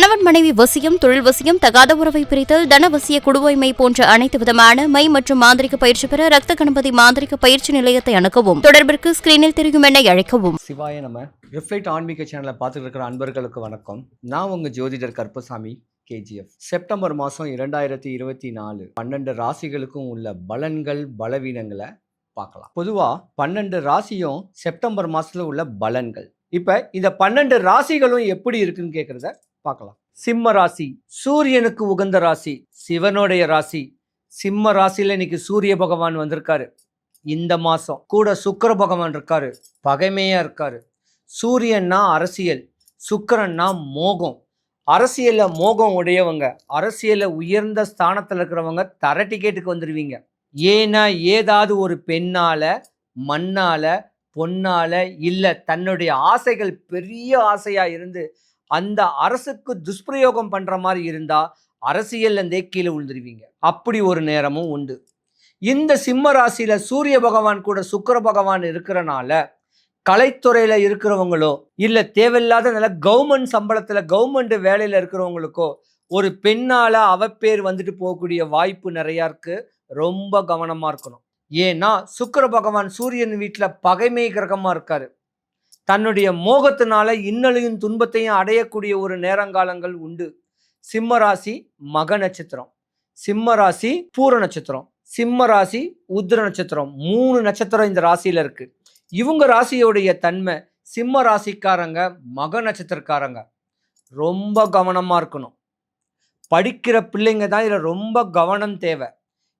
கணவன் மனைவி வசியம் தொழில் வசியம் தகாத உறவை பிரித்தல் தனவசிய குடுவைமை போன்ற அனைத்து விதமான மை மற்றும் மாந்திரிக பயிற்சி பெற ரத்த கணபதி மாந்திரிக பயிற்சி நிலையத்தை அணுகவும். தொடர்பிற்கு ஸ்கிரீனில் தெரியும் என அழைக்கவும். சிவாய நம்ம ரிஃப்ளைட் ஆன்மீக சேனலை பார்த்துட்டு இருக்கிற அன்பர்களுக்கு வணக்கம். நான் உங்கள் ஜோதிடர் கருப்பசாமி கேஜிஎஃப் செப்டம்பர் மாதம் இரண்டாயிரத்தி இருபத்தி நாலு. பன்னெண்டு ராசிகளுக்கும் உள்ள பலன்கள் பலவீனங்களை பார்க்கலாம். பொதுவாக பன்னெண்டு ராசியும் செப்டம்பர் மாதத்தில் உள்ள பலன்கள். இப்போ இந்த பன்னெண்டு ராசிகளும் எப்படி இருக்குன்னு கேட்குறத பார்க்கலாம். சிம்ம ராசி சூரியனுக்கு உகந்த ராசி சிவனுடைய ராசி. சிம்ம ராசியில் இன்னைக்கு சூரிய பகவான் வந்திருக்காரு. இந்த மாதம் கூட சுக்கிர பகவான் இருக்காரு. பகைமையாக இருக்காரு. சூரியன்னா அரசியல் சுக்கிரன்னா மோகம். அரசியலில் மோகம் உடையவங்க அரசியலில் உயர்ந்த ஸ்தானத்தில் இருக்கிறவங்க தர டிக்கெட்டுக்கு வந்துடுவீங்க ஏன்னா ஏதாவது ஒரு பெண்ணால் மண்ணால் பொன்னால இல்லை தன்னுடைய ஆசைகள் பெரிய ஆசையாக இருந்து அந்த அரசுக்கு துஷ்பிரயோகம் பண்ணுற மாதிரி இருந்தால் அரசியல்லேருந்தே கீழே விழுந்துருவீங்க. அப்படி ஒரு நேரமும் உண்டு. இந்த சிம்ம ராசியில சூரிய பகவான் கூட சுக்கர பகவான் இருக்கிறனால கலைத்துறையில இருக்கிறவங்களோ இல்ல தேவையில்லாத நல்ல கவர்மெண்ட் சம்பளத்துல கவர்மெண்ட் வேலையில இருக்கிறவங்களுக்கோ ஒரு பெண்ணால அவப்பேர் வந்துட்டு போகக்கூடிய வாய்ப்பு நிறையா இருக்கு. ரொம்ப கவனமா இருக்கணும். ஏன்னா சுக்கர பகவான் சூரியன் வீட்டில் பகைமை கிரகமாக இருக்காரு. தன்னுடைய மோகத்தினால இன்னலையும் துன்பத்தையும் அடையக்கூடிய ஒரு நேரங்காலங்கள் உண்டு. சிம்ம ராசி மக நட்சத்திரம். சிம்ம ராசி பூர நட்சத்திரம். சிம்ம ராசி உத்திர நட்சத்திரம். மூணு நட்சத்திரம் இந்த ராசியில் இருக்கு. இவங்க ராசியோடைய தன்மை சிம்ம ராசிக்காரங்க மக நட்சத்திரக்காரங்க. ரொம்ப கவனமாக இருக்கணும். படிக்கிற பிள்ளைங்க தான் இதில் ரொம்ப கவனம் தேவை.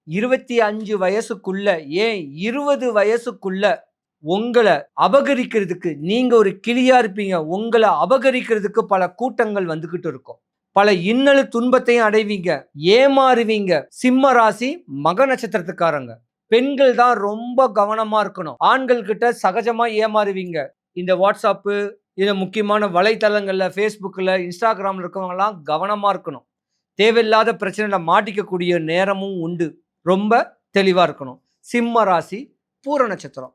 இருபத்தி அஞ்சு வயசுக்குள்ள ஏன் இருபது வயசுக்குள்ள உங்களை அபகரிக்கிறதுக்கு நீங்க ஒரு கிளியா இருப்பீங்க. உங்களை அபகரிக்கிறதுக்கு பல கூட்டங்கள் வந்துகிட்டு இருக்கும். பல இன்னலு துன்பத்தையும் அடைவீங்க. ஏமாறுவீங்க. சிம்ம ராசி மக நட்சத்திரத்துக்காரங்க. பெண்கள் தான் ரொம்ப கவனமா இருக்கணும். ஆண்கள் கிட்ட சகஜமா ஏமாறுவீங்க. இந்த வாட்ஸ்அப்பு இந்த முக்கியமான வலைத்தளங்கள்ல ஃபேஸ்புக்கில் இன்ஸ்டாகிராமில் இருக்கவங்கலாம் கவனமா இருக்கணும். தேவையில்லாத பிரச்சனையில மாட்டிக்கக்கூடிய நேரமும் உண்டு. ரொம்ப தெளிவா இருக்கணும். சிம்ம ராசி பூர நட்சத்திரம்.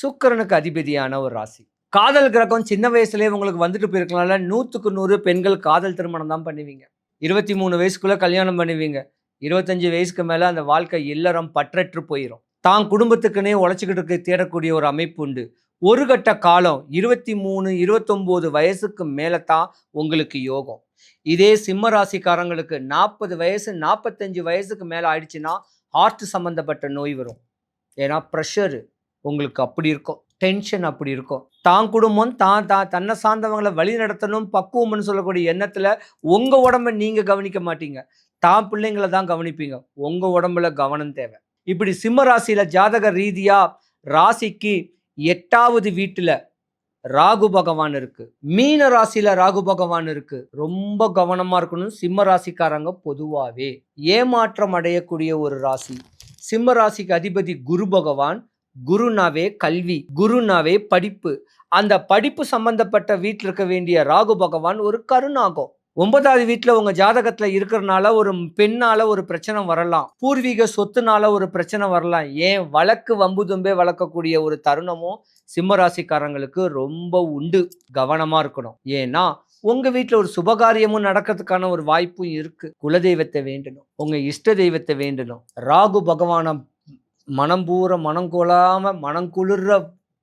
சுக்கரனுக்கு அதிபதியான ஒரு ராசி. காதல் கிரகம் சின்ன வயசுலேயே உங்களுக்கு வந்துட்டு போயிருக்கனால நூற்றுக்கு நூறு பெண்கள் காதல் திருமணம் தான் பண்ணுவீங்க. இருபத்தி மூணு வயசுக்குள்ளே கல்யாணம் பண்ணுவீங்க. இருபத்தஞ்சு வயசுக்கு மேலே அந்த வாழ்க்கை இல்லறம் பற்றற்று போயிடும் தான் குடும்பத்துக்குன்னே உழைச்சிக்கிட்டு இருக்க தேடக்கூடிய ஒரு அமைப்பு உண்டு. ஒரு கட்ட காலம் இருபத்தி மூணு இருபத்தொம்போது வயசுக்கு மேலே தான் உங்களுக்கு யோகம். இதே சிம்ம ராசிக்காரங்களுக்கு நாற்பது வயசு நாற்பத்தஞ்சு வயசுக்கு மேலே ஆயிடுச்சுன்னா ஹார்ட் சம்மந்தப்பட்ட நோய் வரும். ஏன்னா ப்ரெஷரு உங்களுக்கு அப்படி இருக்கும். டென்ஷன் அப்படி இருக்கும். தான் குடும்பம் தான் தான் தன்னை சார்ந்தவங்களை வழி நடத்தணும் பக்குவம்னு சொல்லக்கூடிய எண்ணத்தில் உங்கள் உடம்ப நீங்கள் கவனிக்க மாட்டீங்க. தான் பிள்ளைங்களை தான் கவனிப்பீங்க. உங்கள் உடம்புல கவனம் தேவை. இப்படி சிம்ம ராசியில் ஜாதக ரீதியாக ராசிக்கு எட்டாவது வீட்டில் ராகு பகவான் இருக்கு. மீன ராசியில ராகு பகவான் இருக்கு. ரொம்ப கவனமா இருக்கணும். சிம்ம ராசிக்காரங்க பொதுவாகவே ஏமாற்றம் அடையக்கூடிய ஒரு ராசி. சிம்ம ராசிக்கு அதிபதி குரு பகவான். குருனாவே கல்வி குருனாவே படிப்பு. அந்த படிப்பு சம்பந்தப்பட்ட வீட்டில் இருக்க வேண்டிய ராகு பகவான் ஒரு கருணாகும். ஒன்பதாவது வீட்டில் உங்கள் ஜாதகத்தில் இருக்கிறனால ஒரு பெண்ணால் ஒரு பிரச்சனை வரலாம். பூர்வீக சொத்துனால ஒரு பிரச்சனை வரலாம். ஏன்? வழக்கு வம்பு தும்பே வளர்க்கக்கூடிய ஒரு தருணமும் சிம்மராசிக்காரங்களுக்கு ரொம்ப உண்டு. கவனமாக இருக்கணும். ஏன்னா உங்கள் வீட்டில் ஒரு சுபகாரியமும் நடக்கிறதுக்கான ஒரு வாய்ப்பும் இருக்குது குலதெய்வத்தை வேண்டணும். உங்கள் இஷ்ட தெய்வத்தை வேண்டணும். ராகு பகவானை மனம் பூர மனம் கொள்ளாமல் மனம் குளிர்ற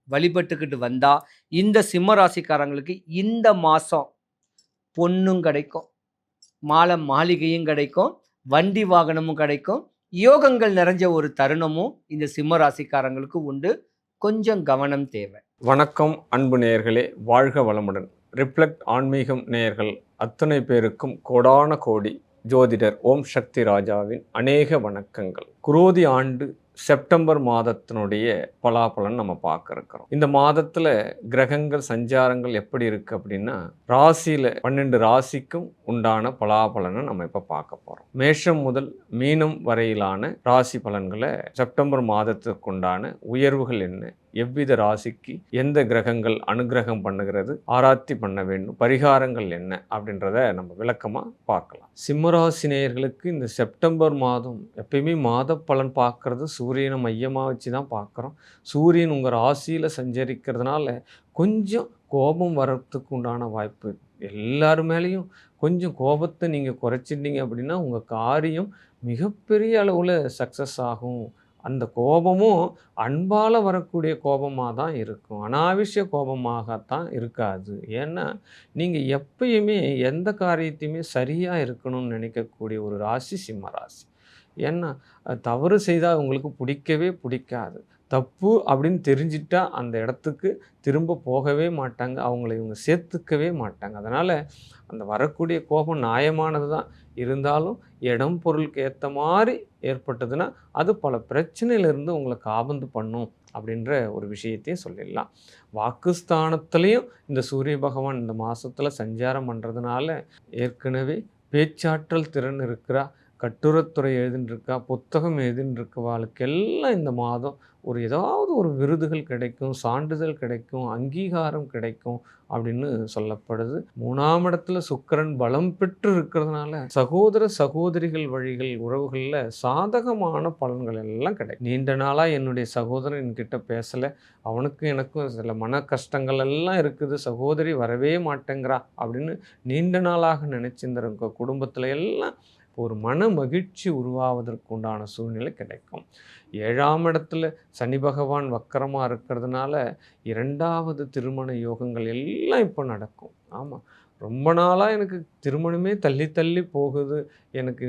வழிபட்டுக்கிட்டு வந்தால் இந்த சிம்ம ராசிக்காரங்களுக்கு இந்த மாதம் பொண்ணும் கிடைக்கும் மாலை மாளிகையும் கிடைக்கும் வண்டி வாகனமும் கிடைக்கும் யோகங்கள் நிறைஞ்ச ஒரு தருணமும் இந்த சிம்ம ராசிக்காரங்களுக்கு உண்டு. கொஞ்சம் கவனம் தேவை. வணக்கம் அன்பு நேயர்களே வாழ்க வளமுடன். ரிஃப்ளெக்ட் ஆன்மீகம் நேயர்கள் அத்தனை பேருக்கும் கோடான கோடி ஜோதிடர் ஓம் சக்தி ராஜாவின் அநேக வணக்கங்கள். குரோதி ஆண்டு செப்டம்பர் மாதத்தினுடைய பலாபலன் நம்ம பார்க்க இந்த மாதத்தில் கிரகங்கள் சஞ்சாரங்கள் எப்படி இருக்கு அப்படின்னா ராசியில் பன்னெண்டு ராசிக்கும் உண்டான பலாபலனை நம்ம இப்போ பார்க்க போகிறோம் மேஷம் முதல் மீனம் வரையிலான ராசி பலன்களை செப்டம்பர் மாதத்துக்குண்டான உயர்வுகள் என்ன? எவ்வித ராசிக்கு எந்த கிரகங்கள் அனுகிரகம் பண்ணுகிறது ஆராய்ச்சி பண்ண வேண்டும் பரிகாரங்கள் என்ன அப்படின்றத நம்ம விளக்கமாக பார்க்கலாம். சிம்மராசினியர்களுக்கு இந்த செப்டம்பர் மாதம் எப்பயுமே மாத பலன் பார்க்கறது சூரியனை மையமாக வச்சு தான் பார்க்குறோம். சூரியன் உங்கள் ராசியில் சஞ்சரிக்கிறதுனால கொஞ்சம் கோபம் வர்றதுக்கு உண்டான வாய்ப்பு எல்லார் மேலேயும் கொஞ்சம் கோபத்தை நீங்கள் குறைச்சிட்டீங்க அப்படின்னா உங்கள் காரியம் மிகப்பெரிய அளவில் சக்ஸஸ் ஆகும். அந்த கோபமும் அன்பால் வரக்கூடிய கோபமாக தான் இருக்கும். அனாவசிய கோபமாகத்தான் இருக்காது. ஏன்னா நீங்கள் எப்பயுமே எந்த காரியத்தையுமே சரியாக இருக்கணும்னு நினைக்கக்கூடிய ஒரு ராசி சிம்ம ராசி. ஏன்னா தவறு செய்தால் உங்களுக்கு பிடிக்கவே பிடிக்காது. தப்பு அப்படின்னு தெரிஞ்சிட்டா அந்த இடத்துக்கு திரும்ப போகவே மாட்டாங்க. அவங்கள இவங்க சேர்த்துக்கவே மாட்டாங்க. அதனால் அந்த வரக்கூடிய கோபம் நியாயமானது தான் இருந்தாலும் இடம் பொருளுக்கு ஏற்ற மாதிரி ஏற்பட்டதுன்னா அது பல பிரச்சனையிலிருந்து உங்களை காபந்து பண்ணும் அப்படின்ற ஒரு விஷயத்தையும் சொல்லிடலாம். வாக்குஸ்தானத்துலேயும் இந்த சூரிய பகவான் இந்த மாதத்தில் சஞ்சாரம் பண்ணுறதுனால ஏற்கனவே பேச்சாற்றல் திறன் இருக்கிறா. கட்டுரைத்துறை எழுதின்னு இருக்கா புத்தகம் எழுதின்னு இருக்கவாளுக்கெல்லாம் இந்த மாதம் ஒரு ஏதாவது ஒரு விருதுகள் கிடைக்கும் சான்றிதழ் கிடைக்கும் அங்கீகாரம் கிடைக்கும் அப்படின்னு சொல்லப்படுது. மூணாம் இடத்துல சுக்கிரன் பலம் பெற்று இருக்கிறதுனால சகோதர சகோதரிகள் வழிகள் உறவுகளில் சாதகமான பலன்கள் எல்லாம் கிடைக்கும். நீண்ட நாளாக என்னுடைய சகோதரன் என்கிட்ட பேசலை. அவனுக்கும் எனக்கும் சில மன கஷ்டங்கள் எல்லாம் இருக்குது. சகோதரி வரவே மாட்டேங்கிறா அப்படின்னு நீண்ட நாளாக நினைச்சிருந்த குடும்பத்தில் எல்லாம் ஒரு மன மகிழ்ச்சி உருவாவதற்கு உண்டான சூழ்நிலை கிடைக்கும். ஏழாம் இடத்துல சனி பகவான் வக்கரமாக இருக்கிறதுனால இரண்டாவது திருமண யோகங்கள் எல்லாம் இப்போ நடக்கும். ஆமாம் ரொம்ப நாளாக எனக்கு திருமணமே தள்ளி தள்ளி போகுது. எனக்கு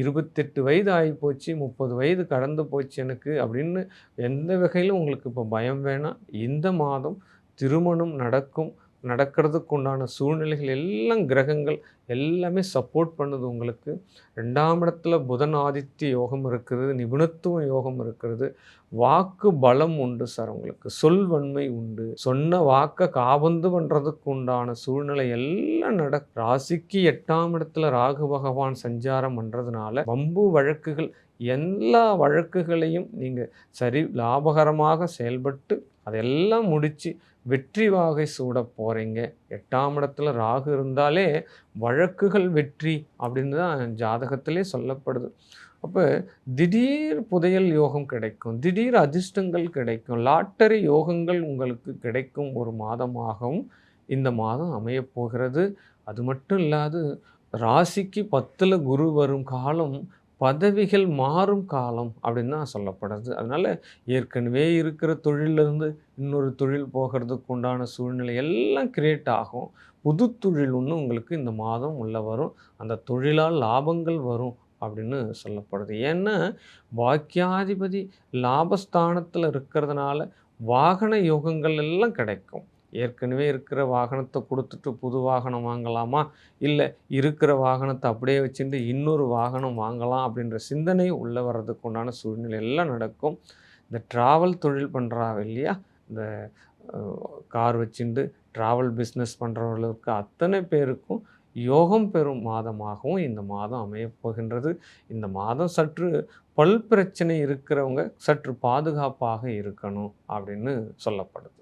இருபத்தெட்டு வயது ஆகி போச்சு முப்பது வயது கடந்து போச்சு எனக்கு அப்படின்னு எந்த வகையிலும் உங்களுக்கு இப்போ பயம் வேணாம். இந்த மாதம் திருமணம் நடக்கும். நடக்கிறதுக்கு உண்டான சூழ்நிலைகள் எல்லாம் கிரகங்கள் எல்லாமே சப்போர்ட் பண்ணுது உங்களுக்கு. ரெண்டாம் இடத்துல புதன் ஆதித்ய யோகம் இருக்கிறது நிபுணத்துவ யோகம் இருக்கிறது. வாக்கு பலம் உண்டு சார் உங்களுக்கு. சொல்வன்மை உண்டு. சொன்ன வாக்கை காபந்து பண்ணுறதுக்கு உண்டான சூழ்நிலை எல்லாம் நட ராசிக்கு எட்டாம் இடத்துல ராகு பகவான் சஞ்சாரம் பண்ணுறதுனால வம்பு வழக்குகள் எல்லா வழக்குகளையும் நீங்கள் சரி லாபகரமாக செயல்பட்டு அதெல்லாம் முடித்து வெற்றி வாகை சூட போகிறீங்க எட்டாம் இடத்துல ராகு இருந்தாலே வழக்குகள் வெற்றி அப்படின்னு தான் ஜாதகத்திலே சொல்லப்படுது. அப்போ திடீர் புதையல் யோகம் கிடைக்கும் திடீர் அதிர்ஷ்டங்கள் கிடைக்கும் லாட்டரி யோகங்கள் உங்களுக்கு கிடைக்கும் ஒரு மாதமாகவும் இந்த மாதம் அமையப் போகிறது. அது மட்டும் இல்லாது ராசிக்கு பத்தில் குரு வரும் காலம் பதவிகள் மாறும் காலம் அப்படின்னு தான் சொல்லப்படுது அதனால் ஏற்கனவே இருக்கிற தொழிலிருந்து இன்னொரு தொழில் போகிறதுக்கு உண்டான சூழ்நிலை எல்லாம் கிரியேட் ஆகும். புது தொழில் ஒன்று உங்களுக்கு இந்த மாதம் உள்ளே வரும். அந்த தொழிலால் லாபங்கள் வரும் அப்படின்னு சொல்லப்படுது. ஏன்னா வாக்கியாதிபதி லாபஸ்தானத்தில் இருக்கிறதுனால வாகன யோகங்கள் எல்லாம் கிடைக்கும். ஏற்கனவே இருக்கிற வாகனத்தை கொடுத்துட்டு புது வாகனம் வாங்கலாமா? இல்லை இருக்கிற வாகனத்தை அப்படியே வச்சுட்டு இன்னொரு வாகனம் வாங்கலாம் அப்படின்ற சிந்தனை உள்ளே வர்றதுக்கு உண்டான சூழ்நிலை எல்லாம் நடக்கும். இந்த ட்ராவல் தொழில் பண்ணுறாங்க இல்லையா? இந்த கார் வச்சுட்டு ட்ராவல் பிஸ்னஸ் பண்ணுறவர்களுக்கு அத்தனை பேருக்கும் யோகம் பெறும் மாதமாகவும் இந்த மாதம் அமையப்போகின்றது இந்த மாதம் சற்று பல் பிரச்சனை இருக்கிறவங்க சற்று பாதுகாப்பாக இருக்கணும் அப்படின்னு சொல்லப்படுது.